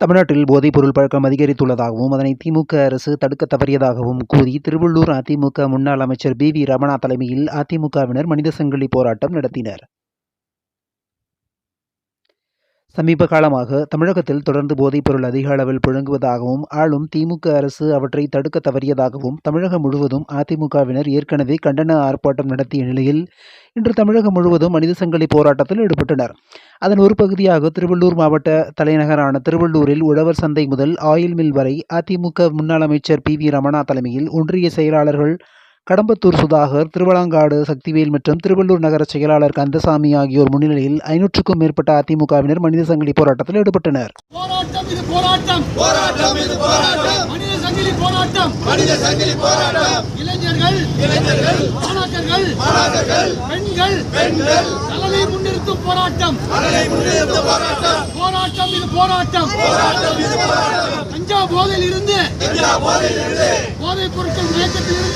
தமிழ்நாட்டில் போதைப்பொருள் பழக்கம் அதிகரித்துள்ளதாகவும் அதனை திமுக அரசு தடுக்க தவறியதாகவும் கூறி திருவள்ளூர் அதிமுக முன்னாள் அமைச்சர் பி வி ரமணா தலைமையில் அதிமுகவினர் மனித சங்கிலி போராட்டம் நடத்தினர். சமீப காலமாக தமிழகத்தில் தொடர்ந்து போதைப்பொருள் அதிக அளவில் புழங்குவதாகவும் ஆளும் திமுக அரசு அவற்றை தடுக்க தவறியதாகவும் தமிழகம் முழுவதும் அதிமுகவினர் ஏற்கனவே கண்டன ஆர்ப்பாட்டம் நடத்திய நிலையில் இன்று தமிழகம் முழுவதும் மனித சங்கிலி போராட்டத்தில் ஈடுபட்டனர். அதன் ஒரு பகுதியாக திருவள்ளூர் மாவட்ட தலைநகரான திருவள்ளூரில் உழவர் சந்தை முதல் ஆயில் மில் வரை அதிமுக முன்னாள் அமைச்சர் பி வி ரமணா தலைமையில் ஒன்றிய செயலாளர்கள் கடம்பத்தூர் சுதாகர் திருவளாங்காடு சக்திவேல் மற்றும் திருவள்ளூர் நகர செயலாளர் கந்தசாமி ஆகியோர் முன்னிலையில் ஐநூற்றுக்கும் மேற்பட்ட அதிமுகவினர் மனித சங்கிலி போராட்டத்தில் ஈடுபட்டனர். போராட்டம் இது போராட்டம். போராட்டம் இது போராட்டம். மனித சங்கிலி போராட்டம். மனித சங்கிலி போராட்டம். இளைஞர்கள் இளைஞர்கள் மாணாக்கர்கள் மாணாக்கர்கள் பெண்கள் பெண்கள். நலனை முன்னிறுத்தும் போராட்டம். நலனை முன்னிறுத்த போராட்டம். போராட்டம் இது போராட்டம். போராட்டம் இது போராட்டம். கஞ்சா போதையில் இருந்து போதைப் பொருட்கள் மயக்கத்தில் இருந்து